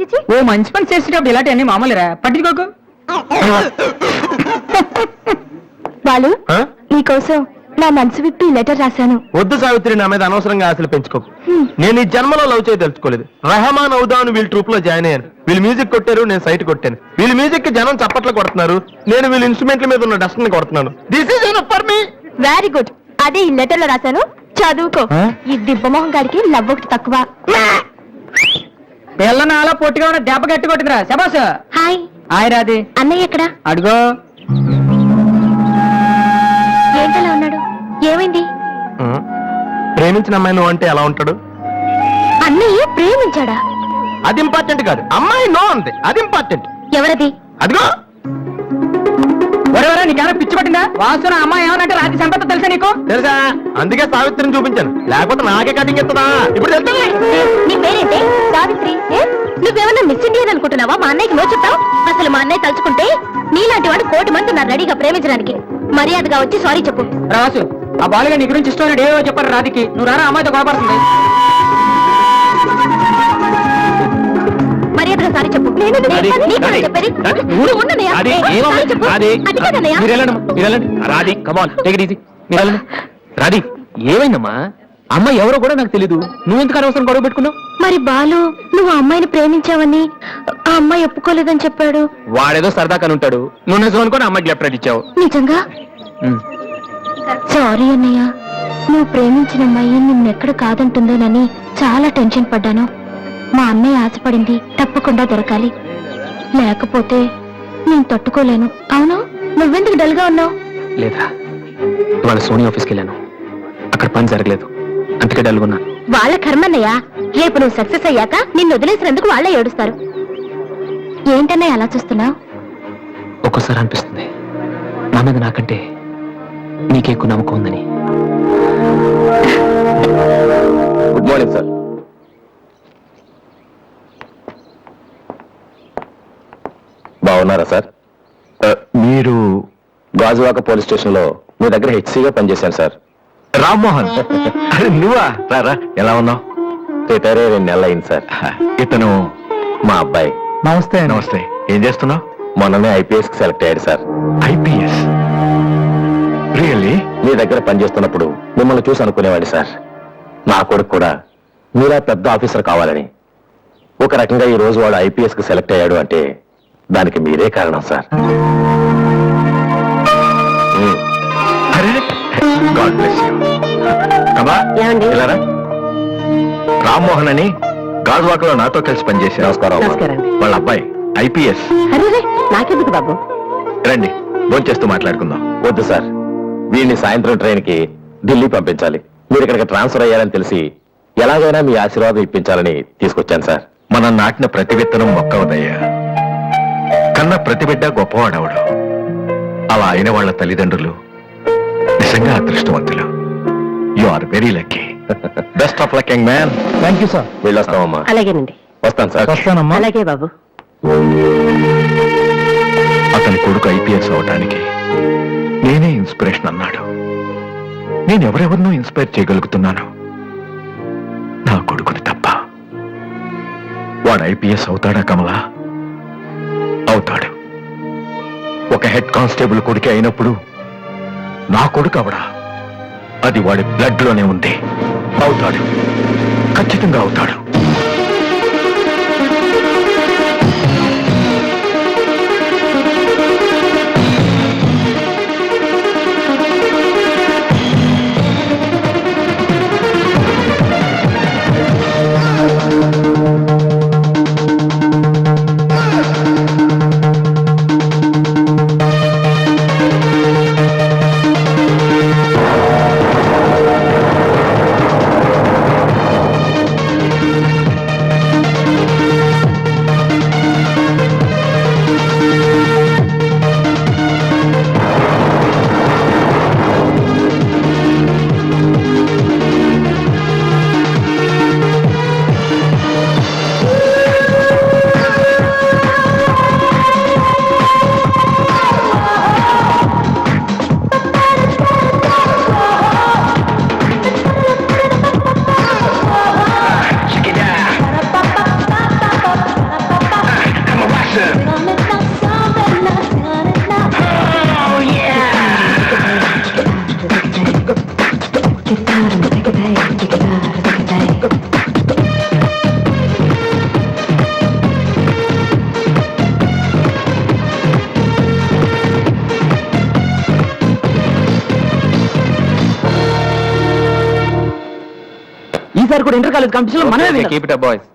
చిచి ఓ మంచి పని చేసేటప్పుడు ఇలాంటివన్నీ మామూలురా పట్టించుకోకు. బాలు నీకోసం నా మనసు విప్పి లెటర్ రాశాను. వద్దు సావిత్రి నా మీద అనవసరంగా ఆశలు పెంచుకోకు. నేను ఈ జన్మలో లవ్ చేయ తెలుసుకోలేదు రహమాన్ అవుదాను వీళ్ళ ట్రూప్లో జాయిన్ అయ్యాను. వీళ్ళు మ్యూజిక్ కొట్టారు నేను సైట్ కొట్టాను. వీళ్ళ మ్యూజిక్కి జనం చప్పట్లు కొడుతున్నారు. నేను వీళ్ళ ఇన్స్ట్రుమెంట్ల మీద ఉన్న డస్ట్ని కొడుతున్నాను. This is for me very good అదే ఈ లెటర్లో రాశాను. చదువుకో? ఈ దిబ్బమోహం గారికి లవ్ ఒకటి తక్కువ. పిల్ల నాలో పొట్టిగా ఉన్న దెబ్బ గట్టి కొట్టిందిరా. శబాస్ హాయ్. ఆయరాది అన్నయ్య ఎక్కడ? అడుగో. ఏంటలా ఉన్నాడు? ఏమైంది? ప్రేమించిన అమ్మాయి నువ్వు అంటే ఎలా ఉంటాడు? అన్నయ్య ప్రేమించాడా? అది ఇంపార్టెంట్ కాదు. అమ్మాయి నో అంతే అది ఇంపార్టెంట్ ఎవరది? అదిగో. ఒరేవరా నీకేమైనా పిచ్చి పట్టిందా? వాసున అమ్మాయి ఏమనంటే రాత్రి సంపద తెలుసా నీకు? తెలుసా? అందుకే సావిత్రిని చూపించాను. లేకపోతే నాకే కటింగ్ ఎత్తదా ఇప్పుడు తెలుస్తుంది. నీ పేరేంటే? నువ్వేమన్నా మిస్ ఇండియన్ అనుకుంటున్నావా? మా అన్నయ్యకి నో చెప్తావు అసలు మా అన్నయ్య తలుచుకుంటే నీలాంటి వాడు కోటి మంది ఉన్నారు రెడీగా ప్రేమించడానికి మర్యాదగా వచ్చి సారీ చెప్పు. రాసు ఆ బాలుగా నీ గురించి ఇష్టం ఏవో చెప్పారు రాధికి. నువ్వు రారా అమ్మాయితో గొడవపడుతుంది మర్యాదగా సారీ చెప్పు. నేను నీకు అది, నీకు అది, చెప్పేది? అది, నువ్వు ఉండనయ్యా. అది, ఏ, ఏమో, సారీ చెప్పు. అది, అది కాదన్నయ్య. మీరు వెళ్ళండి అమ్మా, మీరు వెళ్ళండి. రాది కమాన్ టేక్ ఇట్ ఈజీ మీరు వెళ్ళండి. రాది ఏమైందమ్మా? అమ్మ ఎవరో కూడా నాకు తెలీదు. నువ్వు ఎందుకు అనవసరం గొడవ పెట్టుకున్నావు? మరి బాలు నువ్వు అమ్మాయిని ప్రేమించావని ఆ అమ్మాయి ఒప్పుకోలేదని చెప్పాడు. వాడేదో సరదా కని ఉంటాడు నువ్వు నిజం అనుకుని అమ్మాయికి లెఫ్ట్ ఇచ్చావు. నిజంగా. సారీ అన్నయ్య. నువ్వు ప్రేమించిన అమ్మాయి నిన్నెక్కడ కాదంటుందోనని చాలా టెన్షన్ పడ్డాను. మా అన్నయ్య ఆశపడింది తప్పకుండా దొరకాలి. లేకపోతే నేను తట్టుకోలేను. అవును? నువ్వెందుకు డల్గా ఉన్నావు? లేదురా ఇవాళ సోనీ ఆఫీస్కి వెళ్ళాను. అక్కడ పని జరగలేదు. అందుకే డల్గున్నా వాళ్ళ కర్మన్నయ్య రేపు నువ్వు సక్సెస్ అయ్యాక నిన్ను వదిలేసినందుకు వాళ్ళే ఏడుస్తారు. ఏంటన్నయ్య అలా చూస్తున్నావు? ఒక్కోసారి అనిపిస్తుంది. నా మీద నాకంటే నీకే ఎక్కువ నమ్మకం ఉందని. Good morning sir. బాగున్నారా సార్? మీరు గాజువాక పోలీస్ స్టేషన్లో మీ దగ్గర హెచ్సిగా పనిచేశాను సార్. రామ్మోహన్. అరే నువ్వా? రారా ఎలా ఉన్నావు? రిటైర్ అయ్యి రెండు నెలలు అయింది సార్ ఇతను మా అబ్బాయి. నమస్తే నమస్తే. ఏం చేస్తున్నావు? మొన్ననే ఐపీఎస్కి సెలెక్ట్ అయ్యాడు సార్. ఐపీఎస్? రియల్లీ? మీ దగ్గర పనిచేస్తున్నప్పుడు మిమ్మల్ని చూసి అనుకునేవాడి సార్. నా కొడుకు కూడా మీరా పెద్ద ఆఫీసర్ కావాలని. ఒక రకంగా ఈ రోజు వాడు ఐపీఎస్కి సెలెక్ట్ అయ్యాడు అంటే దానికి మీరే కారణం సార్. God bless you. ఏమండి? రామ్మోహన్ అని గాజువాకలో నాతో కలిసి పనిచేసి నమస్కారం. వాళ్ళ అబ్బాయి ఐపీఎస్. నాకెందుకు బాబు? రండి భోంచేస్తూ మాట్లాడుకుందాం. వద్దు సార్ వీడిని సాయంత్రం ట్రైన్కి ఢిల్లీ పంపించాలి. మీరు ఇక్కడికి ట్రాన్స్ఫర్ అయ్యారని తెలిసి ఎలాగైనా మీ ఆశీర్వాదం ఇప్పించాలని తీసుకొచ్చాను సార్. మనం నాటిన ప్రతి విత్తనం మొక్కవదయ్యా కన్న ప్రతి బిడ్డ గొప్పవాడవడు. అలా అయిన వాళ్ళ తల్లిదండ్రులు నిజంగా అదృష్టవంతులు. Are very lucky. Best of luck young man. Thank you sir వెళ్ళొస్తామమ్మా అలాగేనండి. వస్తాను సార్. వస్తానమ్మా. అలాగే బాబు. అతని కొడుకు ఐపీఎస్ అవటానికి నేనే ఇన్స్పిరేషన్ అన్నాడు. నేను ఎవరెవరినో ఇన్స్పైర్ చేయగలుగుతున్నాను. నా కొడుకుని తప్ప. వాడు ఐపీఎస్ అవుతాడా కమలా? అవుతాడు. ఒక హెడ్ కానిస్టేబుల్ కొడుకే అయినప్పుడు నా కొడుకు అవడా అది వాడి బ్లడ్లోనే ఉంది. అవుతాడు. ఖచ్చితంగా అవుతాడు. కూడా ఇంటర్ కాలేజ్ కాంపిటీషన్ మనమే. కీప్ ఇట్ బాయ్స్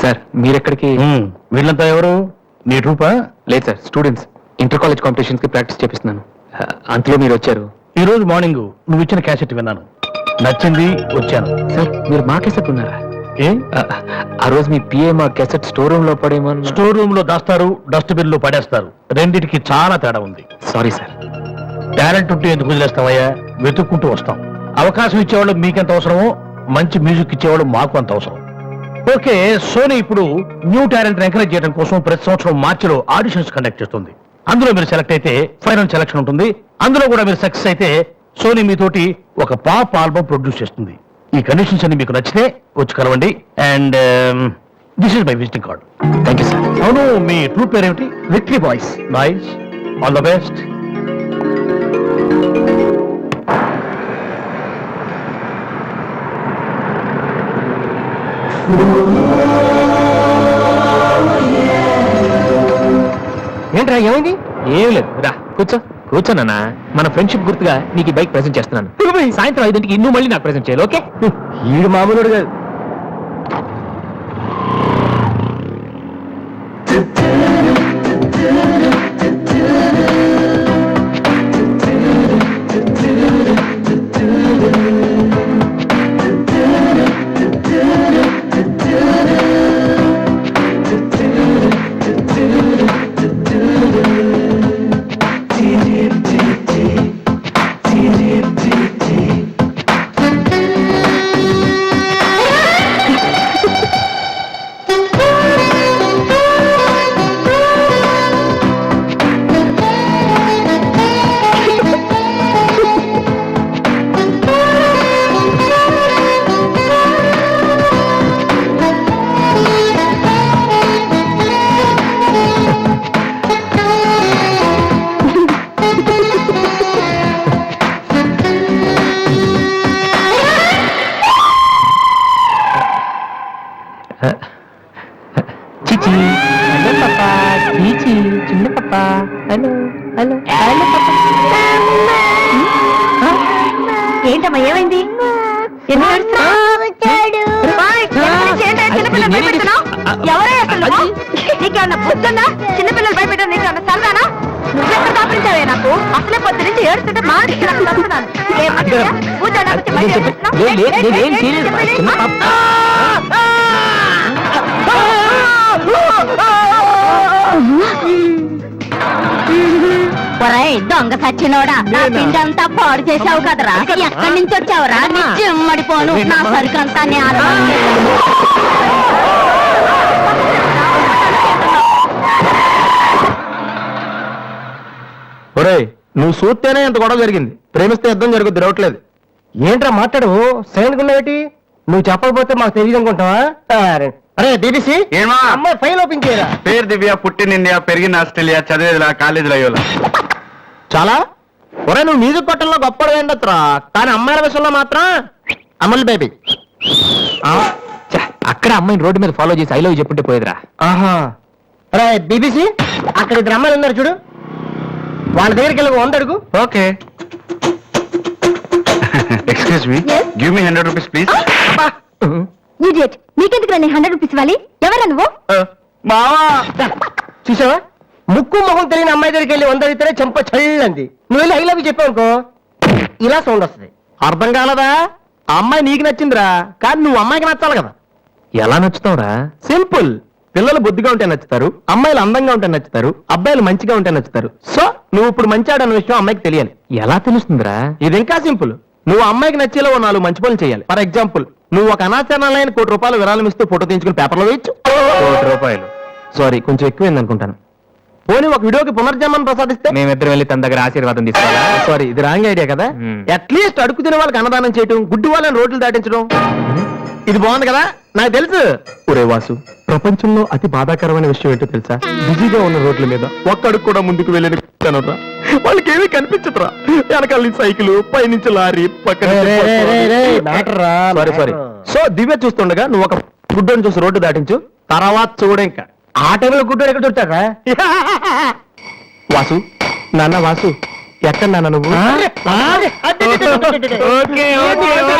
సార్ మీరెక్కడికి? వీళ్ళంతా ఎవరు? నీ ట్రూపా లేదు సార్ స్టూడెంట్స్ ఇంటర్ కాలేజ్ కాంపిటీషన్స్కి ప్రాక్టీస్ చేపిస్తున్నాను. ఆ, అంతలో మీరు వచ్చారు. ఈ రోజు మార్నింగ్ నువ్వు ఇచ్చిన క్యాసెట్ విన్నాను. నచ్చింది వచ్చాను. సార్ మీరు మా కెసెట్ ఉన్నారా? ఏ? ఆ, ఆ రోజు మీ పిఏ మా కెసెట్ స్టోర్ రూమ్లో పడేమో స్టోర్ రూమ్లో దాస్తారు డస్ట్బిన్లో పడేస్తారు. రెండిటికి చాలా తేడా ఉంది. సారీ సార్ టాలెంట్ ఉంటే ఎందుకు వదిలేస్తామయ్యా వెతుక్కుంటూ వస్తాం. అవకాశం ఇచ్చేవాళ్ళు మీకెంత అవసరమో మంచి మ్యూజిక్ ఇచ్చేవాళ్ళు మాకు అంత అవసరం. ఓకే సోనీ ఇప్పుడు న్యూ టాలెంట్ ఎంకరేజ్ చేయడం కోసం ప్రతి సంవత్సరం మార్చిలో ఆడిషన్స్ కండక్ట్ చేస్తుంది. అందులో మీరు సెలెక్ట్ అయితే ఫైనల్ సెలక్షన్ ఉంటుంది. అందులో కూడా మీరు సక్సెస్ అయితే సోనీ మీతోటి ఒక పాప్ ఆల్బమ్ ప్రొడ్యూస్ చేస్తుంది. ఈ కండిషన్స్ అన్ని మీకు నచ్చితే వచ్చి కలవండి. And this is my visiting card thank you sir అవును మీ ట్రూప్ పేరేమిటి? Victory boys. Nice all the best ఏంట్రా ఏమైంది? ఏం లేదు. రా కూర్చో. కూర్చోనన్నా మన ఫ్రెండ్షిప్ గుర్తుగా నీకు ఈ బైక్ ప్రెజెంట్ చేస్తున్నాను. సాయంత్రం ఐదింటికి ఇన్ను మళ్ళీ నాకు ప్రెజెంట్ చేయాలి ఓకే? ఈడు మామూలు కాదు. పాపా హలో హలో హలో ఏంటమ్మా ఏమైంది? ఎవరే అసలు? నీకేమన్నా బుద్ధుందా చిన్నపిల్లలు భయపెట్టడం నీకేమన్నా సరదానా నువ్వెక్కడ నాకు అసలే పొద్దు నుంచి ఏడుస్తుంటే నాకు ఒరేయ్ దొంగ సచ్చినోడా? నా పిండంతా పాడు చేసావు కదరా? ఎక్కడి నుంచి వచ్చావురా? నీ చిమ్మడిపోను నా సరుకంతా నేల ఒరేయ్ నువ్వు చూస్తేనే ఇంత గొడవ జరిగింది. ప్రేమిస్తే యుద్ధం జరుగుద్ది రావట్లేదు ఏంట్రా మాట్లాడు సైలెంట్ ఉన్నావేటి నువ్వు చెప్పకపోతే మాకు తెలియదు అనుకుంటావా? అరే ఏమా? అమ్మాయి ఫైల్ ఓపెన్ చేయరా? పేరు దివ్య పుట్టిన ఇండియా పెరిగిన ఆస్ట్రేలియా చదివేదిలా కాలేజీలో అయ్యోలా? చాలా? ఒరే నువ్వు మ్యూజిక్ కొట్టంలో గొప్పడు ఏంటత్రా కానీ అమ్మాయిల విషయంలో మాత్రం అమల్ బేబీ అక్కడ అమ్మాయిని రోడ్డు మీద ఫాలో చేసి ఐ లవ్ చెప్పుంటే పోయేదిరా. ఆహా. రే బీబీసీ అక్కడ ఇద్దరు అమ్మాయిలు ఉన్నారు చూడు. వాళ్ళ దగ్గరికి వెళ్ళి వంద అడుగు. Okay. Excuse me? Give me hundred rupees please idiot నీకెందుకు నేను హండ్రెడ్ రూపీస్ ఇవ్వాలి? ఎవరా నువ్వు? మావా. చూసావా? ముక్కు మొహం తెలియని అమ్మాయి దగ్గరికి వెళ్ళి వంద అడిగితేనే చెంప చల్లంది. నువ్వు వెళ్ళి ఐ లవ్ చెప్పావు అనుకో ఇలా సౌండ్ వస్తుంది. అర్థం కాలదా? ఆ అమ్మాయి నీకు నచ్చిందిరా కానీ నువ్వు అమ్మాయికి నచ్చాలి కదా. ఎలా నచ్చుతావురా? సింపుల్. పిల్లలు బుద్ధిగా ఉంటే నచ్చుతారు అమ్మాయిలు అందంగా ఉంటే నచ్చుతారు అబ్బాయిలు మంచిగా ఉంటే నచ్చుతారు. సో నువ్వు ఇప్పుడు మంచాడన్న విషయం అమ్మాయికి తెలియాలి. ఎలా తెలుస్తుందిరా? ఇది ఇంకా సింపుల్. నువ్వు అమ్మాయికి నచ్చేలా ఓ నాలుగు మంచి పనులు చేయాలి. ఫర్ ఎగ్జాంపుల్ నువ్వు ఒక అనాచరణలైన కోటి రూపాయలు విరాళం ఇస్తూ ఫోటో తీయించుకుని పేపర్లో వేయచ్చు. కోటి రూపాయలు. సారీ కొంచెం ఎక్కువైంది అనుకుంటాను పోనీ ఒక వీడియోకి పునర్జన్మను ప్రసాదిస్తే? మేమిద్దరం వెళ్ళి తన దగ్గర ఆశీర్వాదం తీసుకోవాలా? సారీ ఇది రాంగ్ ఐడియా కదా. Hmm. అట్లీస్ట్ అడుగు తినే వాళ్ళకి అన్నదానం చేయటం గుడ్డి వాళ్ళని రోడ్లు దాటించడం. ఇది బాగుంది కదా? నాకు తెలుసు. ఒరే వాసు ప్రపంచంలో అతి బాధాకరమైన విషయం ఏంటో తెలుసా? బిజీగా ఉన్న రోడ్ల మీద ఒక్క అడుగు కూడా ముందుకు వెళ్ళని కనరా వాళ్ళకి ఏమీ కనిపించదురా. వెనకాల నుంచి సైకిల్ పైనుంచి లారీ పక్కన సారీ సారీ సో దివ్య చూస్తుండగా నువ్వు ఒక గుడ్డని చూసి రోడ్డు దాటించు తర్వాత చూడ ఇంకా. ఆ టైంలో గుడ్డోడు ఎక్కడ దొరుకుతాడా వాసు నాన్న వాసు ఎక్కడ నువ్వు ఓకే ఓకే